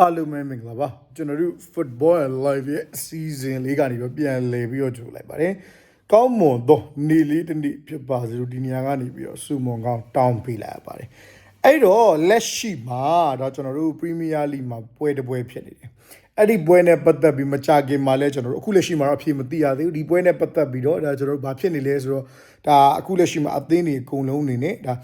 အားလုံးပဲမင်္ဂလာပါကျွန်တော်တို့ football and live ရဲ့အစီအစဉ်လေးကနေပြီးပြန်လည်ပြီးတော့ကြိုလိုက်ပါတယ်ကောင်းမွန်သောနေလေးတစ်နေ့ဖြစ်ပါစေလို့ဒီနေရာကနေပြီးတော့စူမွန်ကောင်းတောင်းပေးလိုက်ရပါတယ်အဲ့တော့လက်ရှိမှာတော့ကျွန်တော်တို့ Premier League မှာပွဲတစ်ပွဲဖြစ်နေတယ်အဲ့ဒီပွဲနဲ့ပတ်သက်ပြီးမကြခင်မှာလဲကျွန်တော်တို့အခုလက်ရှိမှာတော့အဖြေမသိရသေးဘူးဒီပွဲနဲ့ပတ်သက်ပြီးတော့ဒါကျွန်တော်တို့ဘာဖြစ်နေလဲဆိုတော့ဒါအခုလက်ရှိမှာအသင်းတွေအကုန်လုံးနေနဲ့ဒါ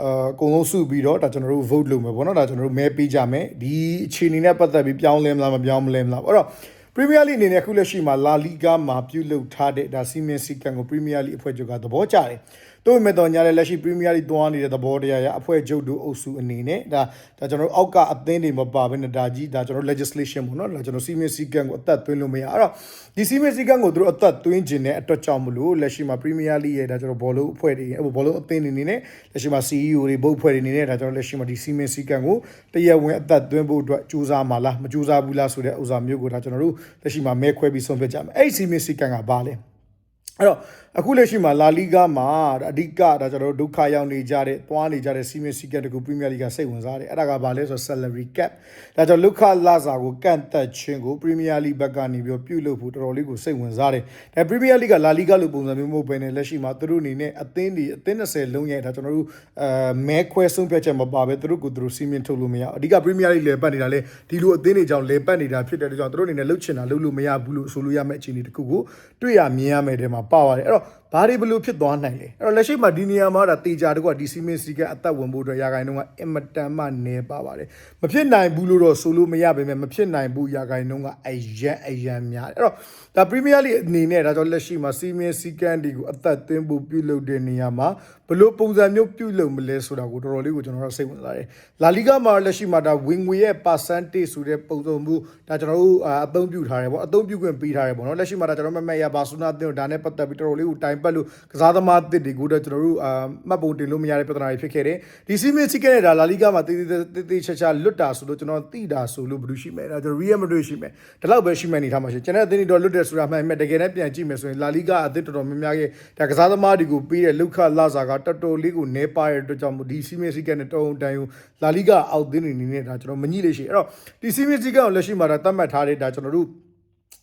အာအကုန်လုံးစုပြီးတော့ဒါကျွန်တော်တို့ vote လုပ်မယ်ပေါ့နော်ဒါကျွန်တော်တို့မဲပေးကြမယ်ဒီအခြေအနေနဲ့ပတ်သက်ပြီးပြောင်းလဲမလားမပြောင်းမလဲမလားအဲ့တော့ Premier League အနေနဲ့အခုလက်ရှိမှာ La Liga မှာပြုလုပ်ထားတဲ့ဒါစီမင်းစီကံကို Premier League အဖွဲ့ချုပ်ကသဘောကျတယ်။ တို့ပေမဲ့တော့ညာလည်းလက်ရှိ Premier League သွားနေတဲ့သဘောတရားရအဖွဲ့ချုပ်တို့အုပ်စုအနေနဲ့ဒါဒါကျွန်တော်တို့အောက်ကအသင်းတွေမပါဘဲနဲ့ဒါကြီးဒါကျွန်တော် legislation ပေါ့နော်ဒါကျွန်တော်စီမင်းစီကံကိုအသက်သွင်းလို့မရအဲ့တော့ဒီစီမင်းစီကံကိုတို့အသက်သွင်းခြင်းတဲ့အတွက်ကြောင့်မလို့လက်ရှိမှာ Premier League ရဲ့ဒါကျွန်တော်ဘောလုံးအဖွဲ့တွေဘောလုံးအသင်းတွေအနေနဲ့လက်ရှိမှာ CEO တွေဘုတ်အဖွဲ့တွေအနေနဲ့ဒါကျွန်တော်လက်ရှိမှာဒီစီမင်းစီကံကိုတရားဝင်အသက်သွင်းဖို့အတွက်ကြိုးစားမှာလားမကြိုးစားဘူးလားဆိုတဲ့ဥစ္စာမျိုးကိုဒါကျွန်တော်တို့လက်ရှိမှာမဲခွဲပြီးဆုံးဖြတ်ကြမယ်အဲ့ဒီစီမင်းစီကံကဘာလဲ အဲ့တော့အခုလက်ရှိမှာလာလီဂါမှာအဓိကဒါကျွန်တော်တို့ဒုက္ခရောက်နေကြတဲ့တွားနေကြတဲ့စီမင်းစီကက်တကူပရီးမီးယားလိဂ်ကစိတ်ဝင်စားတယ်အဲ့ဒါကဘာလဲဆိုတော့ salary cap ဒါကြောင့်လုခလာစာကိုကန့်သက်ခြင်းကိုပရီးမီးယားလိဂ်ဘက်ကနေပြီးပြုလုပ်ဖို့တော်တော်လေးကိုစိတ်ဝင်စားတယ်ဒါပရီးမီးယားလိဂ်ကလာလီဂါလိုပုံစံမျိုးမဟုတ်ဘဲနဲ့လက်ရှိမှာသူတို့အနေနဲ့အသင်းဒီအသင်း20လုံးရဲ့ဒါကျွန်တော်တို့အဲမဲခွဲဆုံးဖြတ်ချက်မပါဘဲသူတို့ကိုသူတို့စီမင်းထုတ်လို့မရအဓိကပရီးမီးယားလိဂ်လေပတ်နေတာလေဒီလိုအသင်းတွေကြောင့်လေပတ်နေတာဖြစ်တဲ့ကြောင့်သူတို့အနေနဲ့လှုပ်ချင်တာလှုပ်လို့မရဘူးလို့ဆိုလို့ရမယ့်အခြေအနေတစ်ခုကိုတွေ့ရမြင်ရမယ်တဲ့မှာပါပါတယ်အဲ့တော့ ဘာတွေဘလို့ဖြစ်သွားနိုင်လဲအဲ့တော့လက်ရှိမှာဒီနေရာမှာဒါတေချာတကွာဒီစီမင်းစီကအသက်ဝင်ဖို့အတွက်ရာဂိုင်နှုန်းကအင်မတန်မှနေပါပါတယ်မဖြစ်နိုင်ဘူးလို့တော့ဆိုလို့မရပါပဲမဖြစ်နိုင်ဘူးရာဂိုင်နှုန်းကအယံအယံများတယ်အဲ့တော့ဒါပရီးမီးယားလိအနေနဲ့ဒါကြောင့်လက်ရှိမှာစီမင်းစီကန်ဒီကိုအသက်သွင်းဖို့ပြုလုပ်တဲ့နေရာမှာဘလို့ပုံစံမျိုးပြုလုပ်မလဲဆိုတာကိုတော်တော်လေးကိုကျွန်တော်တို့စိတ်ဝင်စားတယ်လာလီဂါမှာလက်ရှိမှာဒါဝင်ငွေရဲ့ percentage ဆိုတဲ့ပုံစံမျိုးဒါကျွန်တော်တို့အသုံးပြုထားတယ်ပေါ့အသုံးပြုခွင့်ပေးထားတယ်ပေါ့နော်လက်ရှိမှာဒါကျွန်တော်မမက်ရဘာဆူနာအသင်းတို့ဒါနဲ့ပတ်သက်ပြီးတော်တော်လေးကိုတိုင်ပတ်လို့ကစားသမားအသစ်တွေကိုတော့ကျွန်တော်တို့အာမှတ်ပုံတင်လို့မရတဲ့ပြဿနာတွေဖြစ်ခဲ့တယ်ဒီစီမင်းစီကနဲ့ဒါလာလီဂါမှာတေးသေးသေးသေးချာချာလွတ်တာဆိုလို့ကျွန်တော်သိတာဆိုလို့ဘယ်လိုရှိမလဲဒါကျွန်တော်ရီယယ်မဒရစ်ရှိမယ်ဒီလောက်ပဲရှိမယ်နေထားမှာရှိကျွန်တော်အသင်းတွေတော့လွတ်တယ်ဆိုတာမှန်မဲ့တကယ်နဲ့ပြန်ကြည့်မယ်ဆိုရင်လာလီဂါအသစ်တော်တော်များများရဲ့ဒါကစားသမားတွေကိုပေးတဲ့လောက်ခလာစာကတော်တော်လေးကိုနေပါတဲ့အတွက်ကြောင့်ဒီစီမင်းစီကနဲ့တုံးတန်ယူလာလီဂါအောက်သင်းတွေနေနဲ့ဒါကျွန်တော်မညှိလေးရှိအဲ့တော့ဒီစီမင်းစီကကိုလက်ရှိမှာဒါသတ်မှတ်ထားတဲ့ဒါကျွန်တော်တို့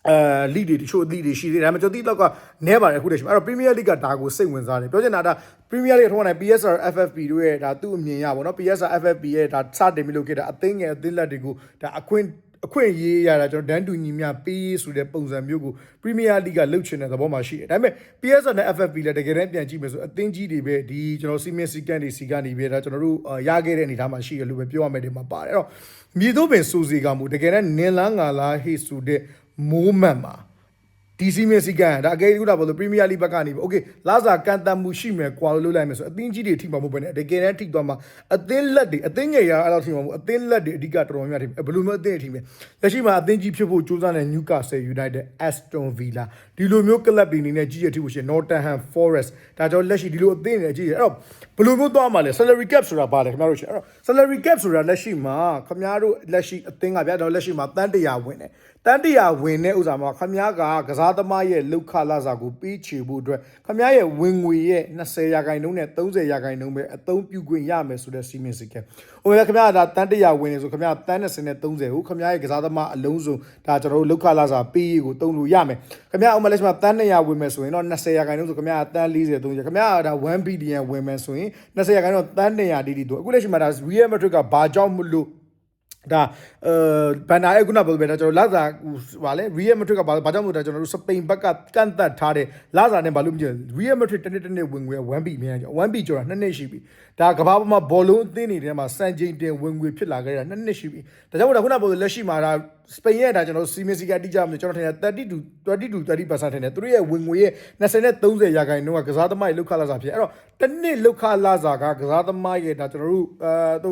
အဲလိတွေတချို့အသီးတွေရှိသေးတယ်ဒါပေမဲ့ကျွန်တော်ဒီလောက်ကနဲပါတယ်အခုတည်းရှိမှာအဲ့တော့ Premier League ကဒါကိုစိတ်ဝင်စားတယ်ပြောချင်တာဒါ Premier League ထောင်းနေ PSR FFP တို့ရဲ့ဒါသူ့အမြင်ရပါတော့ PSR FFP ရဲ့ဒါစတင်ပြီးလုပ်ခဲ့တာအသိငယ်အသင်းလက်တွေကိုဒါအခွင့်အခွင့်ရေးရတာကျွန်တော်ဒန်တူညီမြပေးဆိုတဲ့ပုံစံမျိုးကို Premier League ကလှုပ်ချင်တဲ့သဘောမှာရှိတယ်ဒါပေမဲ့ PSR နဲ့ FFP လည်းတကယ်တမ်းပြန်ကြည့်မယ်ဆိုအသင်းကြီးတွေပဲဒီကျွန်တော်စီမင်းစီကန်တွေစီကနေပဲဒါကျွန်တော်တို့ရခဲ့တဲ့အနေအထားမှာရှိရလို့ပဲပြောရမယ်ဒီမှာပါတယ်အဲ့တော့မြေတို့ပင်စူစီကမှုတကယ်တမ်းနင်လားငါလားဟေ့ဆိုတဲ့ moment မှာဒီစီမင်းစီကန်ဒါအကယ်လို့ဒါဘာလို့ Premier League ဘက်ကနေပေါ့ Okay လာစားကန်တမ်းမှုရှိမယ်ကွာလို့လုပ်လိုက်မယ်ဆိုအသင်းကြီးတွေထိမှာမဟုတ်ဘဲနဲ့တကယ်တမ်းထိသွားမှာအသင်းလက်တွေအသင်းငယ်ရာအဲ့လိုထိမှာမဟုတ်အသင်းလက်တွေအဓိကတော်တော်များများထိဘယ်လိုမျိုးအသင်းတွေထိမလဲလက်ရှိမှာအသင်းကြီးဖြစ်ဖို့ကြိုးစားတဲ့ Newcastle United Aston Villa ဒီလိုမျိုးကလပ်တွေအနေနဲ့ကြီးရထိဖို့ရှင် Nottingham Forest ဒါကြောင့်လက်ရှိဒီလိုအသင်းတွေကြီးရအဲ့တော့ဘယ်လိုမျိုးသွားမှာလဲ salary cap ဆိုတာပါတယ်ခင်ဗျားတို့ရှင်အဲ့တော့ salary cap ဆိုတာလက်ရှိမှာခင်ဗျားတို့လက်ရှိအသင်းကဗျာတော့လက်ရှိမှာတန်းတရာဝင်တယ်တန်တရာဝင်တဲ့ဥစ္စာမှာခမားကကစားသမားရဲ့လုခလာစာကိုပေးချေဖို့အတွက်ခမားရဲ့ဝင်ငွေရဲ့20ရာခိုင်နှုန်းနဲ့30ရာခိုင်နှုန်းပဲအသုံးပြုခွင့်ရမယ်ဆိုတဲ့စီမင်းစကဲ။ဟိုလေခမားကဒါတန်တရာဝင်နေဆိုခမားတန်20နဲ့30ကိုခမားရဲ့ကစားသမားအလုံးစုံဒါကျွန်တော်တို့လုခလာစာပေးရေးကိုတုံးလို့ရမယ်။ခမားအမလက်မှာတန်200ဝင်မယ်ဆိုရင်တော့20ရာခိုင်နှုန်းဆိုခမားကတန်40 30ခမားကဒါ1 billion ဝင်မယ်ဆိုရင်20ရာခိုင်နှုန်းတန်200တိတိတို့အခုလက်ရှိမှာဒါ Real Madrid ကဘာကြောင့်မလို့ ဒါအဲဘန်နာရဲ့ခုနပြောပြတာကျွန်တော်လာစာဟိုဗာလဲ Real Madrid ကဘာဘာကြောင့်မလို့ဒါကျွန်တော်တို့စပိန်ဘက်ကကန့်သက်ထားတဲ့လာစာနဲ့ဘာလို့မကြည့် Real Madrid တနေ့တနေ့ဝင်ငွေ 1 B မြန်ကြော1 B ကျော်တာ2နှစ်ရှိပြီဒါကဘာပေါ်မှာဘောလုံးအသင်းတွေထဲမှာစံချိန်တင်ဝင်ငွေဖြစ်လာခဲ့တာ2နှစ်ရှိပြီဒါကြောင့်မို့ဒါခုနပြောလက်ရှိမှာဒါစပိန်ရဲ့ဒါကျွန်တော်စီမီစီကတိကြမလို့ကျွန်တော်ထင်တယ်30 to 20 to 30%ထင်တယ်သူတို့ရဲ့ဝင်ငွေရဲ့20နဲ့30ရာခိုင်နှုန်းကကစားသမားရဲ့လောက်ခလာစာဖြစ်အဲ့တော့တစ်နှစ်လောက်ခလာစာကကစားသမားရဲ့ဒါကျွန်တော်တို့အဲသူ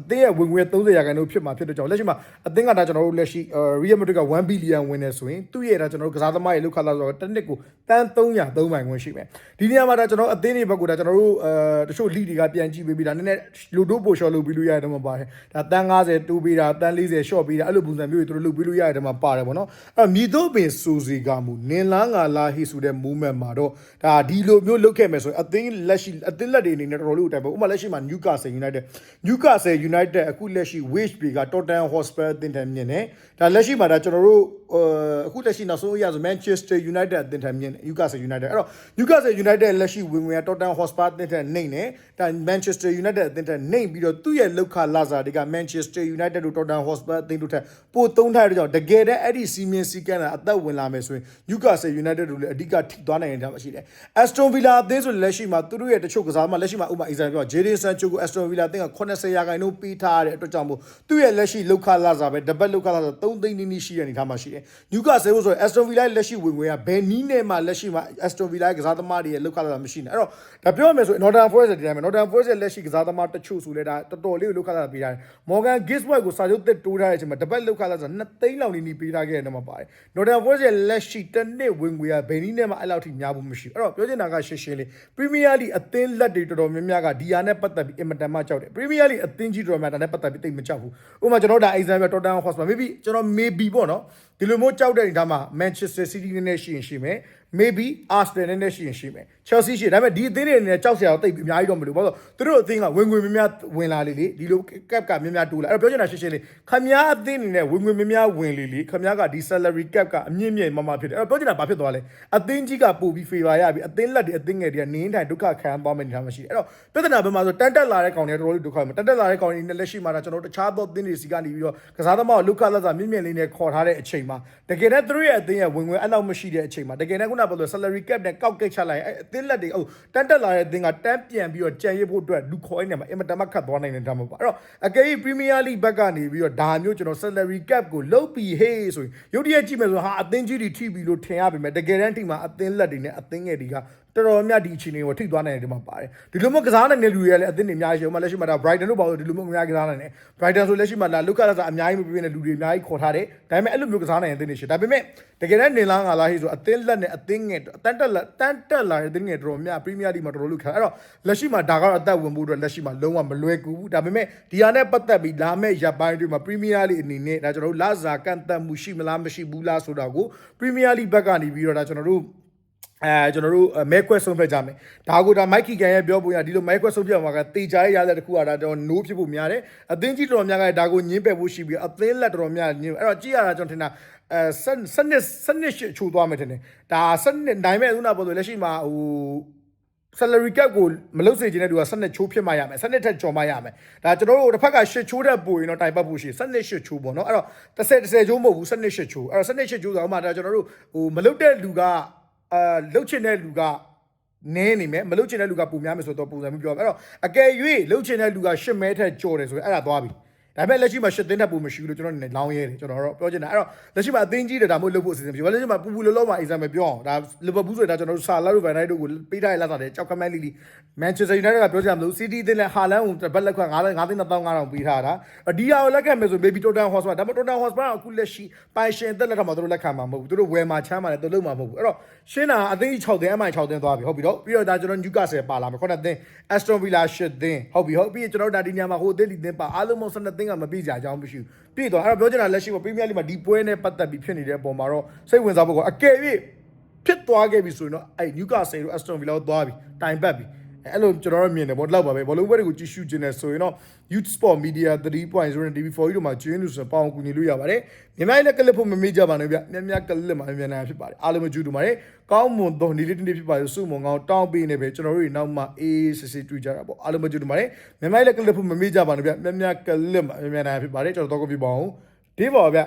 အသင်းရဲ့ဝင်ငွေ30ရာခိုင်နှုန်းဖြစ်မှာဖြစ်တဲ့ကြောင့်လက်ရှိမှာအသင်းကဒါကျွန်တော်တို့လက်ရှိ Real Madrid က1 billion ဝင်နေဆိုရင်သူ့ရဲ့ဒါကျွန်တော်တို့ကစားသမားရဲ့လောက်ခလာဆိုတော့တစ်နှစ်ကိုတန်း300 3ပိုင်ခွင့်ရှိမယ်ဒီနေရာမှာဒါကျွန်တော်အသင်းတွေဘက်ကဒါကျွန်တော်တို့အဲတချို့ league တွေကပြန်ကြည့်ပေးပြီးဒါနည်းနည်းလူတို့ပို့ short လုပ်ပြီးလို့ရတယ်တော့မပါတယ်ဒါတန်း90တူးပေးတာတန်း40 short ပေးတာအဲ့လိုပုံစံမျိုးတွေတို့လုပ်ပြီးလို့ရတယ်တော့မပါတယ်ပေါ့နော်အဲ့မြည်တို့ပင်စူစီကမူနင်လားငါလားဟိဆိုတဲ့ movement မှာတော့ဒါဒီလိုမျိုးလုပ်ခဲ့မယ်ဆိုရင်အသင်းလက်ရှိအသင်းလက်တွေအနေနဲ့တော်တော်လေးတိုင်ပေါ့ဥပမာလက်ရှိမှာ Newcastle United Newcastle United အခုလက်ရှိ Wage Bay က Tottenham Hotspur အသင်းထက်မြင့်တယ်ဒါလက်ရှိမှာဒါကျွန်တော်တို့အခုလက်ရှိနောက်ဆုံးအရဆို Manchester United အသင်းထက်မြင့်တယ် Newcastle United အဲ့တော့ Newcastle United လက်ရှိဝင်ဝင်က Tottenham Hotspur အသင်းထက်နှိမ့်တယ်ဒါ Manchester United အသင်းထက်နှိမ့်ပြီးတော့သူ့ရဲ့လောက်ခလာစာတွေက Manchester United တို့ Tottenham Hotspur အသင်းတို့ထက်ပိုသုံးထားတဲ့ကြောင့်တကယ်တမ်းအဲ့ဒီစီမင်းစီကန်းတာအသက်ဝင်လာမယ်ဆိုရင် Newcastle United တို့လည်းအဓိကထိသွားနိုင်တယ်ရှိတယ် Aston Villa အသင်းဆိုလက်ရှိမှာသူတို့ရဲ့တချို့ကစားသမားလက်ရှိမှာဥပမာ example ပြော Jadon Sancho ကို Aston Villa အသင်းက80ရာခိုင်နှုန်းပေးထားတဲ့အတွက်ကြောင့်မို့သူ့ရဲ့လက်ရှိလောက်ခလာစာပဲတပတ်လောက်ခလာစာ3သိန်းနီးနီးရှိတဲ့အနေထားမှာရှိတယ် Newcastle ဆို Aston Villa ရဲ့လက်ရှိဝင်ငွေကဘယ်နီးနဲ့မှလက်ရှိမှာ Aston Villa ရဲ့ကစားသမားတွေရဲ့လောက်ခလာစာမရှိနေအဲ့တော့ဒါပြောရမယ်ဆိုရင် Northern Forest ဒီတိုင်းမှာ Northern Forest ရဲ့လက်ရှိကစားသမားတချို့ဆိုလဲဒါတော်တော်လေးကိုလောက်ခလာစာပေးထားတယ် Morgan Gisworth ကိုစာချုပ်သက်တိုးထားတဲ့အချိန်မှာတပတ်လောက်ခလာစာ2သိန်းလောက်နီးနီးပေးထားခဲ့တဲ့နေရာမှာပါတယ် Northern Forest ရဲ့လက်ရှိတစ်နှစ်ဝင်ငွေကဘယ်နီးနဲ့မှအဲ့လောက်ထိများဖို့မရှိဘူးအဲ့တော့ပြောချင်တာကရှင်းရှင်းလေး Premier League အသင်းလက်တွေတော်တော်များများကဒီဟာနဲ့ပတ်သက်ပြီးအင်မတန်မှကြောက်တယ် Premier League အသင်းကြီးတော်များများဒါနဲ့ပတ်သက်ပြီးတိတ်မကြောက်ဘူးဥပမာကျွန်တော်ဒါ example Tottenham Hotspur maybe ကျွန်တော် maybe ပေါ့နော်ဒီလိုမျိုးကြောက်တဲ့အနေထားမှာ Manchester City နဲ့ရှိရင်ရှိမယ် maybe Arsenal နဲ့နဲ့ရှိရင်ရှိမယ် Chelsea ရှိတယ်ဒါပေမဲ့ဒီအသင်းတွေအနေနဲ့ကြောက်စရာတော့တိတ်ပြီးအများကြီးတော့မလိုဘူးဘာလို့သူတို့အသင်းကဝင်ငွေများများဝင်လာလေလေဒီလို cap ကများများတိုးလာအဲ့တော့ပြောချင်တာရှင်းရှင်းလေးခမားအသင်းအနေနဲ့ဝင်ငွေများများဝင်လေလေခမားကဒီ salary cap ကအမြင့်မြင့်မမဖြစ်တယ်အဲ့တော့ပြောချင်တာဘာဖြစ်သွားလဲအသင်းကြီးကပို့ပြီး favor ရပြီအသင်းလက်တွေအသင်းငယ်တွေကနင်းထိုင်ဒုက္ခခံသွားမယ်နေတာမရှိတယ်အဲ့တော့ပြဿနာဘယ်မှာဆိုတန်တက်လာတဲ့ကောင်တွေတော်တော်လေးဒုက္ခမှာတန်တက်လာတဲ့ကောင်တွေနဲ့လက်ရှိမှာဒါကျွန်တော်တို့တခြားသောအသင်းတွေစီကနေပြီးတော့ကစားသမားကိုလုခလက်စာမြင့်မြင့်လေးနဲ့ခေါ်ထားတဲ့အချိန်မှာတကယ်တမ်းသူတို့ရဲ့အသင်းရဲ့ဝင်ငွေအဲ့လောက်မရှိတဲ့အချိန်မှာတကယ်တမ်းခုနကပြောလို့ salary cap နဲ့ကောက်ကိတ်ချလိုက်အဲ့အသင်းလက်တွေဟိုတန်တက်လာတဲ့အသင်းကတန်းပြန်ပြီးတော့ကြံရစ်ဖို့အတွက်လူခေါ်နေမှာအင်မတန်မှခတ်သွားနိုင်တဲ့ဒါမှမဟုတ်အဲ့တော့အကယ်၍ Premier League ဘက်ကနေပြီးတော့ဒါမျိုးကျွန်တော် salary cap ကိုလုတ်ပြီးဟေးဆိုရင်ရုတ်တရက်ကြည့်မယ်ဆိုဟာအသင်းကြီးတွေထိပြီလို့ထင်ရပါမယ်တကယ်တမ်းထိမှာအသင်းလက်တွေနဲ့အသင်းငယ်တွေကတော်တော်များဒီအချိန်တွေကိုထိသွားနိုင်တယ်ဒီမှာပါတယ်ဒီလိုမျိုးကစားနိုင်တဲ့လူတွေကလည်းအသင်းတွေအများကြီးရှိဥပမာလက်ရှိမှာဒါ Brighton တို့ပါလို့ဒီလိုမျိုးအများကြီးကစားနိုင်တယ် Brighton ဆိုလက်ရှိမှာလာလုကာလာစာအများကြီးမပြည့်တဲ့လူတွေအများကြီးခေါ်ထားတယ်ဒါပေမဲ့အဲ့လိုမျိုးကစားနိုင်တဲ့အသင်းတွေရှိဒါပေမဲ့တကယ်တမ်းနေလားငါလားဟိဆိုအသင်းလက်နဲ့အသင်းငယ်တန်တက်လက်တန်တက်လာတဲ့အသင်းငယ်တော်တော်များ Premier League မှာတော်တော်လို့ခါအဲ့တော့လက်ရှိမှာဒါကတော့အသက်ဝင်ဖို့အတွက်လက်ရှိမှာလုံးဝမလွယ်ကူဘူးဒါပေမဲ့ဒီဟာနဲ့ပတ်သက်ပြီးလာမဲ့ရပ်ပိုင်းတွေမှာ Premier League အနေနဲ့ဒါကျွန်တော်တို့လာစာကန့်သက်မှုရှိမလားမရှိဘူးလားဆိုတာကို Premier League ဘက်ကနေပြီးတော့ဒါကျွန်တော်တို့အဲကျွန်တော်တို့မဲခွဲဆုံးဖြတ်ကြမယ်ဒါကိုဒါမိုက်ကီကန်ရဲ့ပြောပုံရဒီလိုမဲခွဲဆုံးဖြတ်မှာကတေချာရဲ့ရတဲ့တခုကဒါတော့ no ဖြစ်ဖို့များတယ်အသင်းကြီးတော်များကဒါကိုညင်းပယ်ဖို့ရှိပြီးအသင်းလက်တော်များညင်းအဲ့တော့ကြည့်ရတာကျွန်တော်ထင်တာ အဲစစနစ်စနစ်ရှိချိုးသွားမယ်ထင်တယ်ဒါစနစ်နိုင်မဲ့ဥနာပေါ်ဆိုလက်ရှိမှာဟို salary cap ကိုမလုပ်စေချင်တဲ့သူကစနစ်ချိုးဖြစ်မှရမယ်စနစ်ထက်ကျော်မှရမယ်ဒါကျွန်တော်တို့တစ်ဖက်ကရှစ်ချိုးတဲ့ပိုရင်တော့တိုင်ပတ်ဖို့ရှိစနစ်ရှစ်ချိုးပေါ့နော်အဲ့တော့30 30ချိုးမဟုတ်ဘူးစနစ်ရှစ်ချိုးအဲ့တော့စနစ်ရှစ်ချိုးဆိုတော့မှဒါကျွန်တော်တို့ဟိုမလုပ်တဲ့လူကအာလုပ်ချင်တဲ့လူကနင်းနေမယ်မလုပ်ချင်တဲ့လူကပုံများမယ်ဆိုတော့ပုံစံမျိုးပြောအဲ့တော့အကယ်၍လုပ်ချင်တဲ့လူကရှစ်မဲထက်ကျော်တယ်ဆိုရင်အဲ့ဒါသွားပြီ ဒါပေမဲ့လက်ရှိမှာရှစ်သိန်းတက်ပုံမရှိဘူးလို့ကျွန်တော်အနေနဲ့လောင်းရဲတယ်ကျွန်တော်တော့ပြောချင်တာအဲ့တော့လက်ရှိမှာအသင်းကြီးတယ်ဒါမှမဟုတ်လုပ်ဖို့အစီအစဉ်မရှိဘူးလက်ရှိမှာပူပူလောလောမှာ example ပြောအောင်ဒါလီဗာပူးဆိုတာကျွန်တော်တို့ဆာလာတို့ဗန်နိုက်တို့ကိုပေးထားရလာတာတယ်ကြောက်ကမန်းလီလီမန်ချက်စတာယူနိုက်တက်ကပြောကြမလို့စီးတီးတင်နဲ့ဟာလန်ကိုဘက်လက်ခွ9 9သိန်း2500ပေးထားတာဒီဟာကိုလက်ခံမယ်ဆို baby total hospital ဒါပေမဲ့ total hospital အခုလက်ရှိပိုင်ရှင်တက်လက်ထမှာတို့လက်ခံမှာမဟုတ်ဘူးတို့ဝယ်မှာချမ်းမှာလည်းတို့လုံးမှာမဟုတ်ဘူးအဲ့တော့ရှင်းတာအသိန်း6သိန်းအမိုင်6သိန်းသွားပြီဟုတ်ပြီတော့ပြီးတော့ဒါကျွန်တော် Newcastle ပါလာမယ်ခုနကသိန်း Aston Villa 10သိန်းဟုတ်ပြီဟုတ်ပြီးကျွန်တော်ဒါဒီညမှာဟိုအသိန်းဒီသိန်းပါအားလုံးပေါင်း12သိန်းကမပြည့်ကြအကြောင်းမရှိဘူးပြည့်တော့အဲ့တော့ပြောချင်တာလက်ရှိမှာ Premier League မှာဒီပွဲနဲ့ပတ်သက်ပြီးဖြစ်နေတဲ့အပေါ်မှာတော့စိတ်ဝင်စားဖို့ကအကယ်၍ဖြစ်သွားခဲ့ပြီဆိုရင်တော့အဲ့ Newcastle တို့ Aston Villa တို့သွားပြီတိုင်ပတ်ပြီ အဲ့လိုကျွန်တော်တို့မြင်တယ်ဗောလောက်ပါပဲဘောလုံးပွဲတွေကိုကြည့်ရှုခြင်းနဲ့ဆိုရင်တော့ Youth Sport Media 3.0နဲ့ TV4 တို့မှာကျွင်းလို့ဆိုပေါအောင်ကူညီလို့ရပါတယ်မြန်မာလည်းကလစ်ဖို့မမေ့ကြပါနဲ့ဗျမြမြကလစ်မှာမြန်မြန်ဖြစ်ပါတယ်အားလုံးမကြည့်တူပါတယ်ကောင်းမွန်သောနေ့လေးတစ်နေ့ဖြစ်ပါလို့စုမုံကောင်းတောင်းပေးနေပဲကျွန်တော်တို့တွေနောက်မှအေးစစ်စစ်တွေ့ကြတာပေါ့အားလုံးမကြည့်တူပါတယ်မြန်မာလည်းကလစ်ဖို့မမေ့ကြပါနဲ့ဗျမြမြကလစ်မှာမြန်မြန်ဖြစ်ပါတယ်ကျွန်တော်တော့ကိုပြပါအောင်ဒီပါဗျ